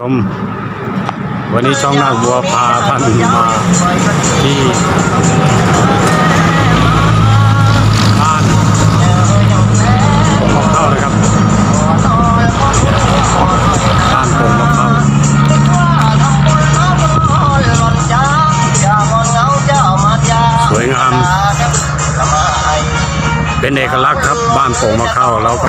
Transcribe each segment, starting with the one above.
ชมวันนี้ช่องนาคบัวพาท่านมาที่บ้านมะเข้านะครับบ้านโป่งมะเข้าสวยงาม เป็นเอกลักษณ์ครับบ้านโป่งมะเข้าแล้วก็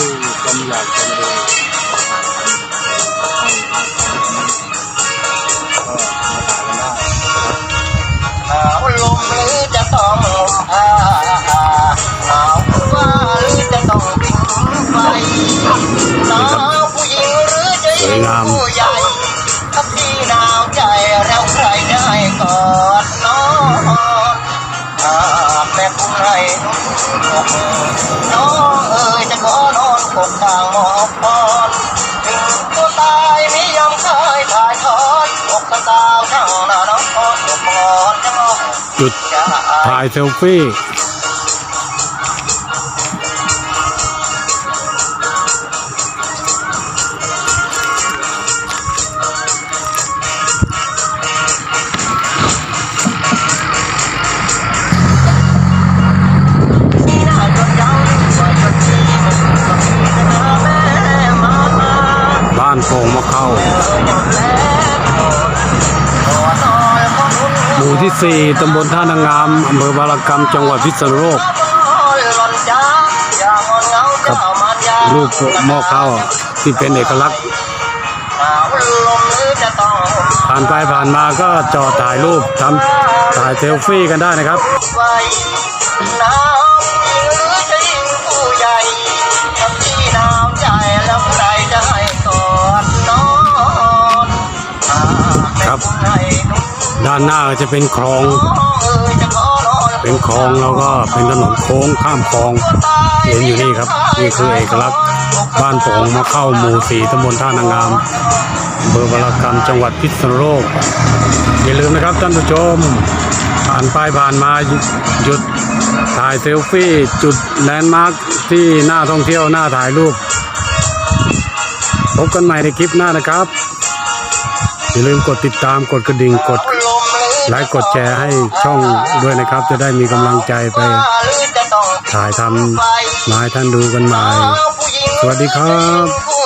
ท่านที่ชมอยากชมดูก็มาถ่ายกันได้หนาวลมหรือจะต้องลมผ้าอ่า จุดถ่ายเซลฟี่บ้านโป่งมะเข้า ที่ 4 ตำบลท่านางาม อำเภอบารกรรม จังหวัดพิษณุโลกกับรูปหม้อข้าวที่เป็นเอกลักษณ์ผ่านไปผ่านมาก็จอดถ่ายรูปทำถ่ายเซลฟี่กันได้นะครับ ด้านหน้าจะเป็นคลอง เป็นคลองแล้วก็เป็นถนนโค้งข้ามคลองเห็นอยู่นี่ครับนี่คือเอกลักษณ์บ้านโป่งมาเข้าหมู่สี่ตำบลท่านางามอำเภอบารกรรมจังหวัดพิษณุโลกอย่าลืมนะครับท่านผู้ชมผ่านไปผ่านมาหยุดถ่ายเซลฟี่จุดแลนด์มาร์คที่น่าท่องเที่ยวน่าถ่ายรูปพบกันใหม่ในคลิปหน้านะครับ อย่าลืมกดติดตามกดกระดิ่งกดไลค์กดแชร์ให้ช่องด้วยนะครับ จะได้มีกำลังใจไป ถ่ายทำมาให้ท่านดูกันใหม่ สวัสดีครับ